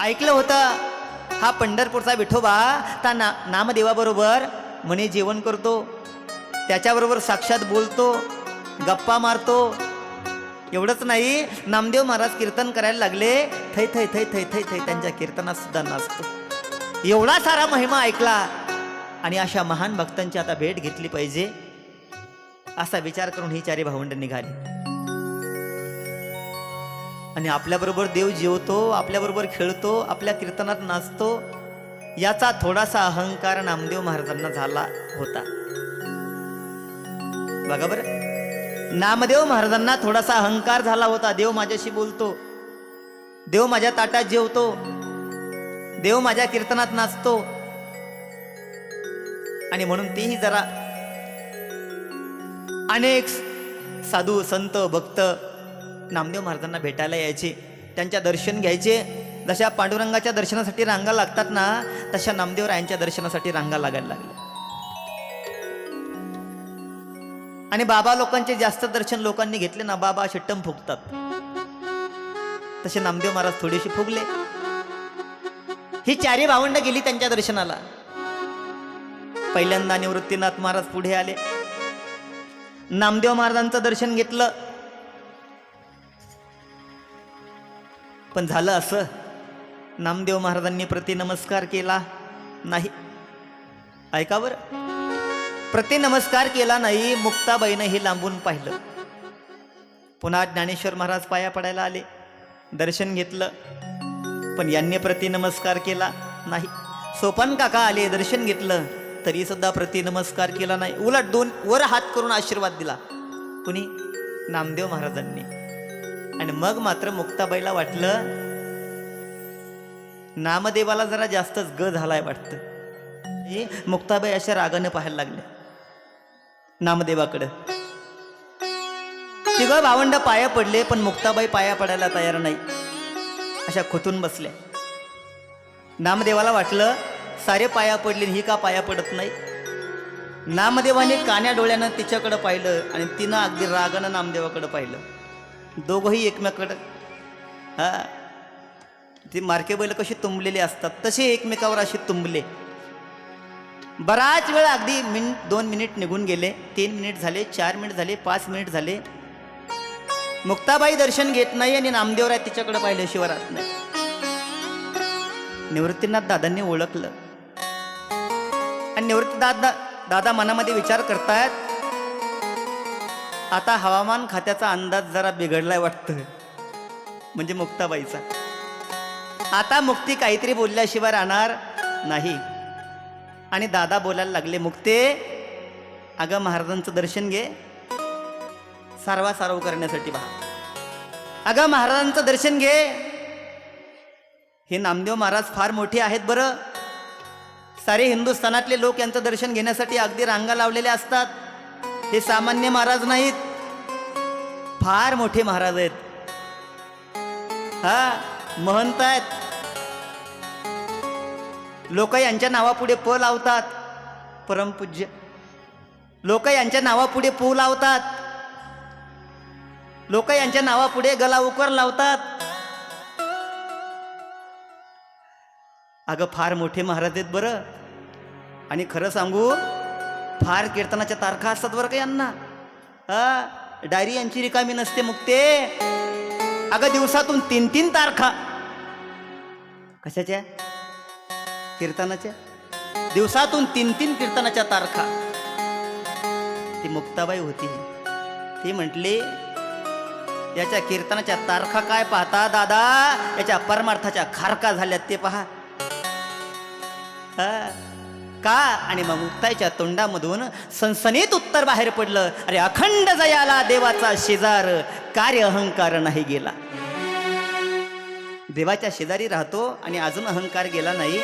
ऐकलं होतं. हा पंढरपूरचा विठोबा त्या ना नामदेवाबरोबर म्हणे जेवण करतो. त्याच्याबरोबर साक्षात बोलतो गप्पा मारतो. एवढंच नाही नामदेव महाराज कीर्तन करायला लागले. थै थै थै थै थै थै त्यांच्या कीर्तनात सुद्धा नाचतो. एवढा सारा महिमा ऐकला आणि अशा महान भक्तांची आता भेट घेतली पाहिजे असा विचार करून ही चारी भावंड निघाली. आणि आपल्याबरोबर देव जेवतो आपल्याबरोबर खेळतो आपल्या कीर्तनात नाचतो याचा थोडासा अहंकार नामदेव महाराजांना झाला होता. बघा बरं. नामदेव महाराजांना थोडासा अहंकार झाला होता. देव माझ्याशी बोलतो. देव माझ्या ताटात जेवतो. देव माझ्या कीर्तनात नाचतो. आणि म्हणून तेही जरा अनेक साधू संत भक्त नामदेव महाराजांना भेटायला यायचे. त्यांच्या दर्शन घ्यायचे. जशा पांडुरंगाच्या दर्शनासाठी रांगा लागतात ना तशा नामदेव रायांच्या दर्शनासाठी रांगा लागायला लागल्या. आणि बाबा लोकांचे जास्त दर्शन लोकांनी घेतले ना बाबा शिट्टम फुगतात. तसे नामदेव महाराज थोडेसे फुगले. ही चारी भावंड गेली त्यांच्या दर्शनाला. पहिल्यांदा निवृत्तीनाथ महाराज पुढे आले. नामदेव महाराजांचं दर्शन घेतलं. पण झालं असं? नामदेव महाराजांनी प्रतिनमस्कार केला नाही. ऐका बरं. प्रतिनमस्कार केला नाही मुक्ताबाईनं हे लांबून पाहिलं. पुन्हा ज्ञानेश्वर महाराज पाया पडायला आले. दर्शन घेतलं. पण यांनी प्रतिनमस्कार केला नाही. सोपान काका आले दर्शन घेतलं. तरी सुद्धा प्रतिनमस्कार केला नाही. उलट दोन वर हात करून आशीर्वाद दिला. कुणी? नामदेव महाराजांनी. आणि मग मात्र मुक्ताबाईला वाटलं नामदेवाला जरा जास्तच ग झालाय वाटतं. हे मुक्ताबाई अशा रागाने पाहायला लागल्या नामदेवाकडं. तिघ भावंड पाया पडले पण मुक्ताबाई पाया पडायला तयार नाही. अशा खुतून बसल्या. नामदेवाला वाटलं सारे पाया पडले ही का पाया पडत नाही? नामदेवाने कान्या डोळ्यानं तिच्याकडं पाहिलं आणि तिनं अगदी रागानं नामदेवाकडं पाहिलं. दोघंही एकमेकाकडं हा? ती मारके बैल कशी तुंबलेली असतात तसे एकमेकावर असे तुंबले. बराच वेळ अगदी मिन दोन मिनिट निघून गेले तीन मिनिट झाले चार मिनिट झाले पाच मिनिट झाले. मुक्ताबाई दर्शन घेत नाही आणि नामदेवराय तिच्याकडे पाहिलं शिवरात नाही निवृत्तीनाथ दादांनी ओळखलं. आणि निवृत्ती दादा दादा मनामध्ये विचार करतायत आता हवामान खात्याचा अंदाज जरा बिघडलाय वाटतं म्हणजे मुक्ताबाईचा. आता मुक्ती काहीतरी बोलल्याशिवाय राहणार नाही. आणि दादा बोलायला लागले मुक्ते अगं महाराजांचं दर्शन घे. सारवा सारव करण्यासाठी पहा अगं महाराजांचं दर्शन घे. हे नामदेव महाराज फार मोठे आहेत बरं. सारे हिंदुस्थानातले लोक यांचं दर्शन घेण्यासाठी अगदी रांगा लावलेल्या असतात. हे सामान्य महाराज नाहीत. फार मोठे महाराज आहेत. हा महंत आहेत. लोक यांच्या नावापुढे प लावतात. परमपूज्य. लोक यांच्या नावापुढे पू लावतात. लोक यांच्या नावापुढे गला उकर लावतात. अगं फार मोठे महाराज आहेत बरं. आणि खरं सांगू फार कीर्तनाच्या तारखा असतात बरं का यांना. हा? डायरी यांची रिकामी नसते मुक्ते. अगं दिवसातून तीन तीन तारखा. कशाच्या? कीर्तनाच्या? दिवसातून तीन तीन कीर्तनाच्या तारखा. ती मुक्ताबाई होती. ती म्हटली याच्या कीर्तनाच्या तारखा काय पाहता दादा? याच्या परमार्थाच्या खारका झाल्यात ते पहा. हा. का? आणि मग मुक्ताईच्या तोंडामधून सनसनीत उत्तर बाहेर पडलं. अरे अखंड जयाला देवाचा शेजार. कार्य अहंकार नाही गेला. देवाच्या शेजारी राहतो आणि अजून अहंकार गेला नाही.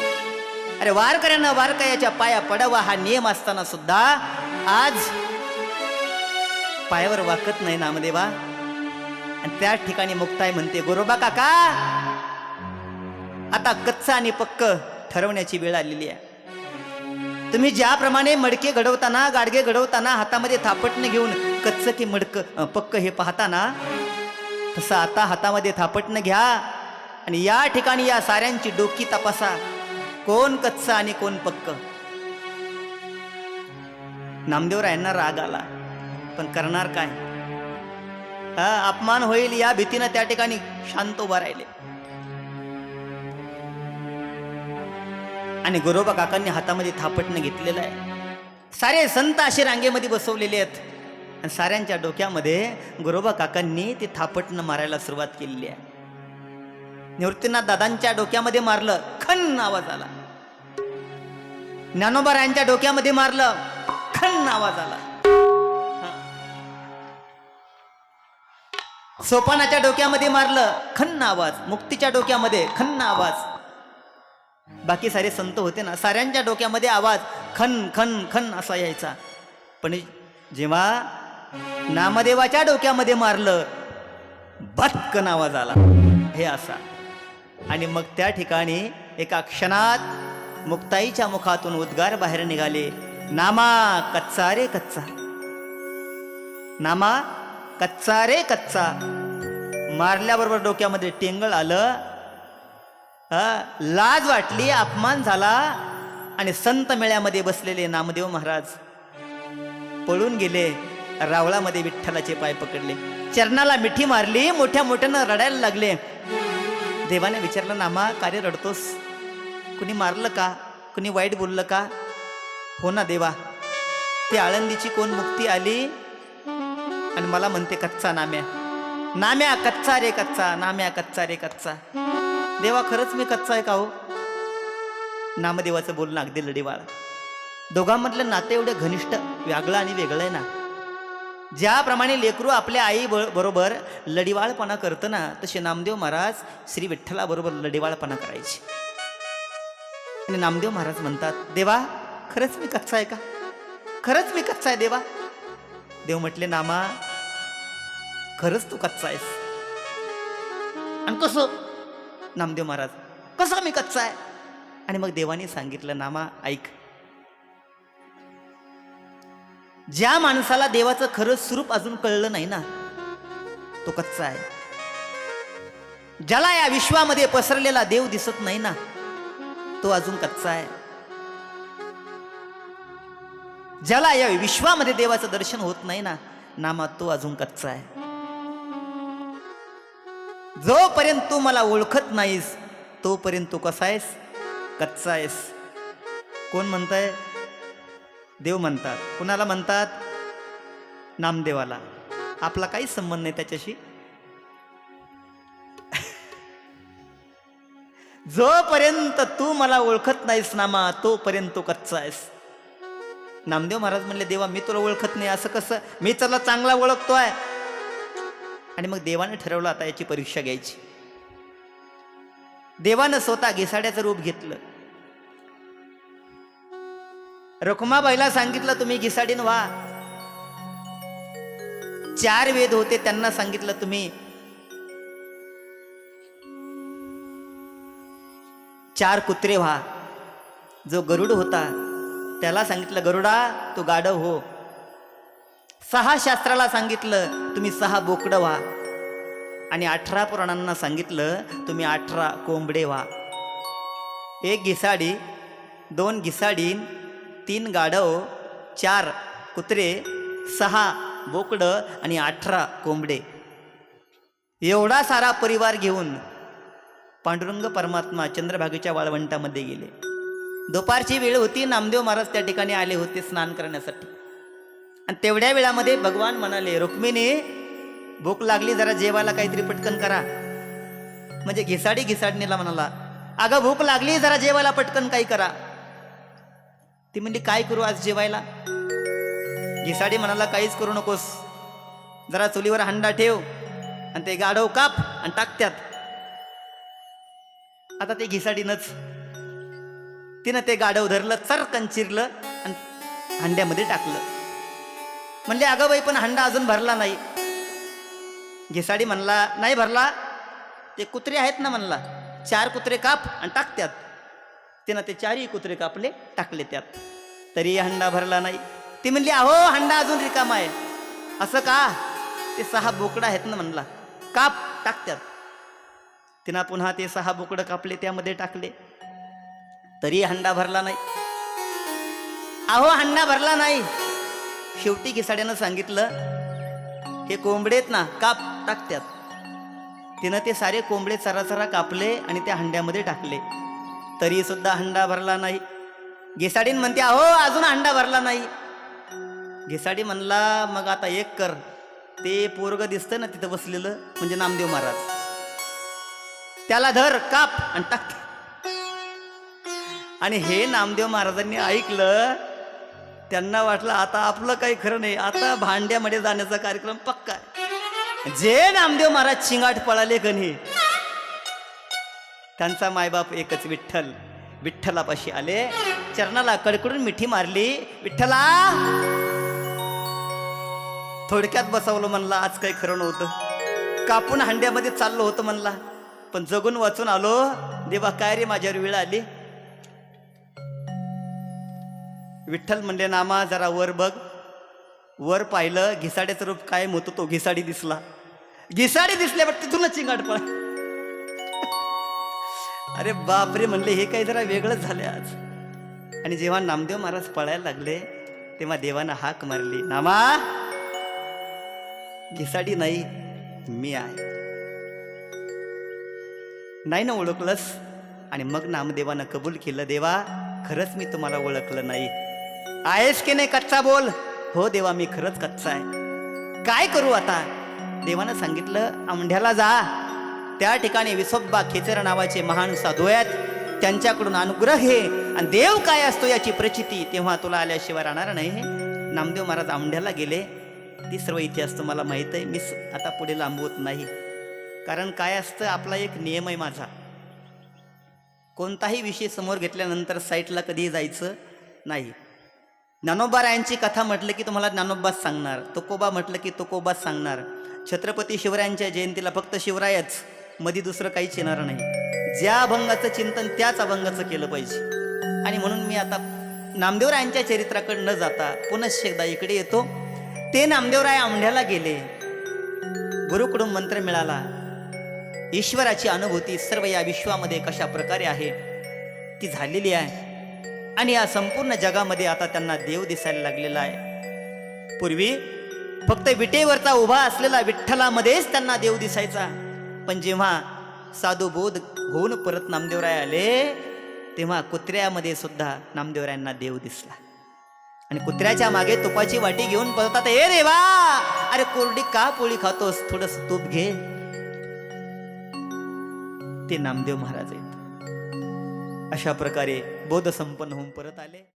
अरे वारकऱ्यांना वारकऱ्याच्या पाया पडावा हा नियम असताना सुद्धा आज पायावर वाकत नाही नामदेवा. आणि त्या ठिकाणी मुक्ताई म्हणते गोरोबा काका आता कच्चा आणि पक्क ठरवण्याची वेळ आलेली आहे. तुम्ही ज्याप्रमाणे मडके घडवताना गाडगे घडवताना हातामध्ये थापटणे घेऊन कच्च की मडक पक्क हे पाहताना तसं आता हातामध्ये थापटणं घ्या आणि या ठिकाणी या साऱ्यांची डोकी तपासा. कोण कच्च आणि कोण पक्क? नामदेवरायांना राग आला. पण करणार काय? हा अपमान होईल या भीतीनं त्या ठिकाणी शांत उभा राहिले. आणि गोरोबा काकांनी हातामध्ये थापटणं घेतलेलं आहे. सारे संत असे रांगेमध्ये बसवलेले आहेत. आणि साऱ्यांच्या डोक्यामध्ये गोरोबा काकांनी ते थापटणं मारायला सुरुवात केलेली आहे. निवृत्तीनाथ दादांच्या डोक्यामध्ये मारलं खन आवाज आला. ज्ञानोबा रायांच्या डोक्यामध्ये मारलं खन आवाज आला. सोपानाच्या डोक्यामध्ये मारलं खन्न आवाज. मुक्तीच्या डोक्यामध्ये खन्न आवाज. बाकी सारे संत होते ना साऱ्यांच्या डोक्यामध्ये आवाज खन खन खन असा यायचा. पण जेव्हा नामदेवाच्या डोक्यामध्ये मारलं बटकन आवाज आला. हे असा. आणि मग त्या ठिकाणी एका क्षणात मुक्ताईच्या मुखातून उद्गार बाहेर निघाले. नामा कच्चा रे कच्चा. नामा कच्चा रे कच्चा. मारल्याबरोबर डोक्यामध्ये टेंगळ आलं. लाज वाटली अपमान झाला आणि संत मेळ्यामध्ये बसलेले नामदेव महाराज पळून गेले रावळामध्ये विठ्ठलाचे पाय पकडले. चरणाला मिठी मारली मोठ्या मोठ्यानं रडायला लागले. देवाने विचारलं नामा कार्य रडतोस? कुणी मारलं का? कुणी वाईट बोललं का? हो ना देवा. ती आळंदीची कोण मुक्ती आली? आणि मला म्हणते कच्चा नाम्या. नाम्या कच्चा रे कच्चा नाम्या कच्चा रे कच्चा. देवा खरंच मी कच्चा आहे का हो? नामदेवाचं बोलणं अगदी लढीवाळा. दोघांमधलं नातं एवढं घनिष्ठ व्यागळं आणि वेगळं आहे ना. ज्याप्रमाणे लेकरू आपल्या आई ब- बरोबर लढीवाळपणा करतं ना तसे नामदेव महाराज श्री विठ्ठलाबरोबर लढीवाळपणा करायचे. आणि नामदेव महाराज म्हणतात देवा खरंच मी कच्चा आहे का? खरंच मी कच्चा आहे देवा. देव म्हटले नामा खरंच तू कच्चा आहेस. आणि कसं? नामदेव महाराज कसा मी कच्चा आहे? आणि मग देवाने सांगितलं नामा ऐक. ज्या माणसाला देवाचं खरं स्वरूप अजून कळलं नाही ना तो कच्चा आहे. ज्याला या विश्वामध्ये पसरलेला देव दिसत नाही ना तो अजून कच्चा आहे. ज्याला या विश्वामध्ये देवाचं दर्शन होत नाही ना नामा तो अजून कच्चा आहे. जोपर्यंत तू मला ओळखत नाहीस तोपर्यंत तू कसा आहेस? कच्चा आहेस. कोण म्हणताय? देव म्हणतात. कुणाला म्हणतात? नामदेवाला. आपला काही संबंध नाही त्याच्याशी. जोपर्यंत तू मला ओळखत नाहीस नामा तोपर्यंत तू कच्चा आहेस. नामदेव महाराज म्हणले देवा मी तुला ओळखत नाही. असं कसं? मी त्याला चांगला ओळखतो आहे आणि मग देवानं ठरवलं आता याची परीक्षा घ्यायची. देवानं स्वतः घिसाड्याचं रूप घेतलं. रखुमाबाईला सांगितलं तुम्ही घिसाडीन व्हा. चार वेद होते त्यांना सांगितलं तुम्ही चार कुत्रे व्हा. जो गरुड होता त्याला सांगितलं गरुडा तू गाढव हो. सहा शास्त्राला सांगितलं तुम्ही सहा बोकडं व्हा. आणि अठरा पुराणांना सांगितलं तुम्ही अठरा कोंबडे व्हा. एक घिसाडी दोन घिसाडीन तीन गाढव चार कुत्रे सहा बोकडं आणि अठरा कोंबडे. एवढा सारा परिवार घेऊन पांडुरंग परमात्मा चंद्रभागेच्या वाळवंटामध्ये गेले. दुपारची वेळ होती नामदेव महाराज त्या ठिकाणी आले होते स्नान करण्यासाठी. आणि तेवढ्या वेळामध्ये भगवान म्हणाले रुक्मिणी भूक लागली जरा जेवायला काहीतरी पटकन करा. म्हणजे घिसाडी घिसाडणीला म्हणाला अगं भूक लागली जरा जेवायला पटकन काही करा. ती म्हणली काय करू आज जेवायला? घिसाडी म्हणाला काहीच करू नकोस. जरा चुलीवर हंडा ठेव आणि ते गाढव काप आणि टाक त्यात. आता ते घिसाडीनच तिनं ते गाढव धरलं चरकन चिरलं आणि हंड्यामध्ये टाकलं. म्हणले अगं बाई पण हंडा अजून भरला नाही. घिसाडी म्हणला नाही भरला. ते कुत्रे आहेत ना म्हणला चार कुत्रे काप आणि टाक त्यात. तिनं ते चारही कुत्रे कापले टाकले त्यात. तरी हंडा भरला नाही. ती म्हणली अहो हंडा अजून रिकामा आहे. असं का? ते सहा बोकडा आहेत ना म्हणला काप टाक त्यात. तिनं पुन्हा ते सहा बोकडं कापले त्यामध्ये टाकले. तरी हंडा भरला नाही. अहो हंडा भरला नाही. शेवटी घिसाड्यानं सांगितलं हे कोंबडे आहेत ना काप टाकत्यात तिनं ते सारे कोंबडे चराचरा कापले आणि त्या हंड्यामध्ये टाकले. तरी सुद्धा हंडा भरला नाही. घिसाडीन म्हणते अहो अजून हंडा भरला नाही. घिसाडी म्हणला मग आता एक कर. ते पोरग दिसतं ना तिथं बसलेलं म्हणजे नामदेव महाराज. त्याला धर काप आणि टाक. आणि हे नामदेव महाराजांनी ऐकलं त्यांना वाटलं आता आपलं काही खरं नाही. आता भांड्यामध्ये जाण्याचा कार्यक्रम पक्का आहे. जे नामदेव महाराज चिंगाट पळाले कनी त्यांचा मायबाप एकच विठ्ठल. विठ्ठलापाशी आले चरणाला कडकडून मिठी मारली. विठ्ठला! थोडक्यात बसवलं म्हणला आज काही खरं नव्हतं. कापून हांड्यामध्ये चाललो होतं म्हणला. पण जगून वाचून आलो. देवा काय रे माझ्यावर वेळ आली? विठ्ठल म्हणले नामा जरा वर बघ. वर पाहिलं घिसाड्याचं रूप कायम होतं तो घिसाडी दिसला. घिसाडी दिसल्यावर तिथूनच चिंगाट पळ अरे बापरे म्हणले हे काही जरा वेगळंच झालं आज. आणि जेव्हा नामदेव महाराज पळायला लागले तेव्हा देवानं हाक मारली नामा घिसाडी नाही मी आहे. नाही ना ओळखलंस? आणि मग नामदेवानं कबूल केलं देवा खरंच मी तुम्हाला ओळखलं नाही. आहेस की नाही कच्चा बोल? हो देवा मी खरंच कच्चा आहे. काय करू आता? देवानं सांगितलं आमढ्याला जा. त्या ठिकाणी विसोब्बा खेचर नावाचे महान साधू आहेत. त्यांच्याकडून अनुग्रह हे आणि देव काय असतो याची प्रचिती तेव्हा तुला आल्याशिवाय राहणार नाही नामदेव महाराज आमढ्याला गेले. ती सर्व इतिहास तुम्हाला माहीत आहे. मी आता पुढे लांबवत नाही. कारण काय असतं आपला एक नियम आहे माझा. कोणताही विषय समोर घेतल्यानंतर साईटला कधीही जायचं नाही. ज्ञानोबा रायांची कथा म्हटलं की तुम्हाला ज्ञानोबाच सांगणार. तुकोबा म्हटलं की तुकोबाच सांगणार. छत्रपती शिवरायांच्या जयंतीला फक्त शिवरायच मध्ये दुसरं काहीच येणार नाही. ज्या अभंगाचं चिंतन त्याच अभंगाचं केलं पाहिजे. आणि म्हणून मी आता नामदेवरायांच्या चरित्राकडे न जाता पुनश्च एकदा इकडे येतो. ते नामदेवराय आमढ्याला गेले. गुरुकडून मंत्र मिळाला. ईश्वराची अनुभूती सर्व या विश्वामध्ये कशा प्रकारे आहे ती झालेली आहे. आणि या संपूर्ण जगामध्ये आता त्यांना देव दिसायला लागलेला आहे. पूर्वी फक्त विटेवरचा उभा असलेला विठ्ठलामध्येच त्यांना देव दिसायचा. पण जेव्हा साधू बोध होऊन परत नामदेवराय आले तेव्हा कुत्र्यामध्ये सुद्धा नामदेवरायांना देव दिसला. आणि कुत्र्याच्या मागे तुपाची वाटी घेऊन पळतात हे देवा अरे कोरडी का पोळी खातोस? थोडस तूप घे. ते नामदेव महाराज आहेत. अशा प्रकारे बोध संपन्न होऊन परत आले.